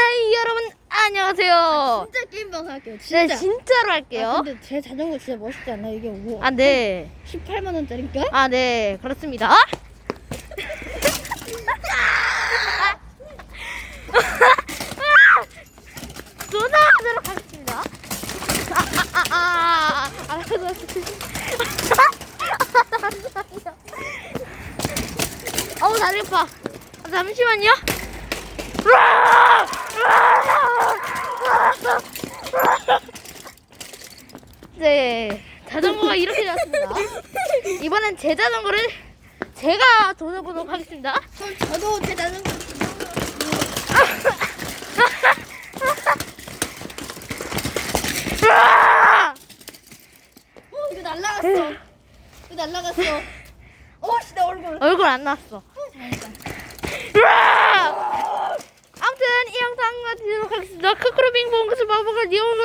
네, 여러분 안녕하세요. 진짜 게임 방송 할게요. 네, 진짜. 진짜로 아, 할게요. 근데 제 자전거 진짜 멋있지 않나? 이게 뭐 아, 네. 18만 원짜리인가? 아, 네. 그렇습니다. 도전하도록 하겠습니다. 아, 아, 아, 아, 아, 아, 어우, 다리 아파. 아, 잠시만요. 네, 자전거가 이렇게 되었습니다. 이번엔 제 자전거를 제가 도전해보도록 하겠습니다. 그럼 저도 제 자전거 어, 이거 날라갔어. 이거 날라갔어. 어, 씨, 내 얼굴. 얼굴 안 나왔어. 잘했다. 아무튼 이 영상 마치도록 하겠습니다. 크크로빙 봉구스 바보가 니온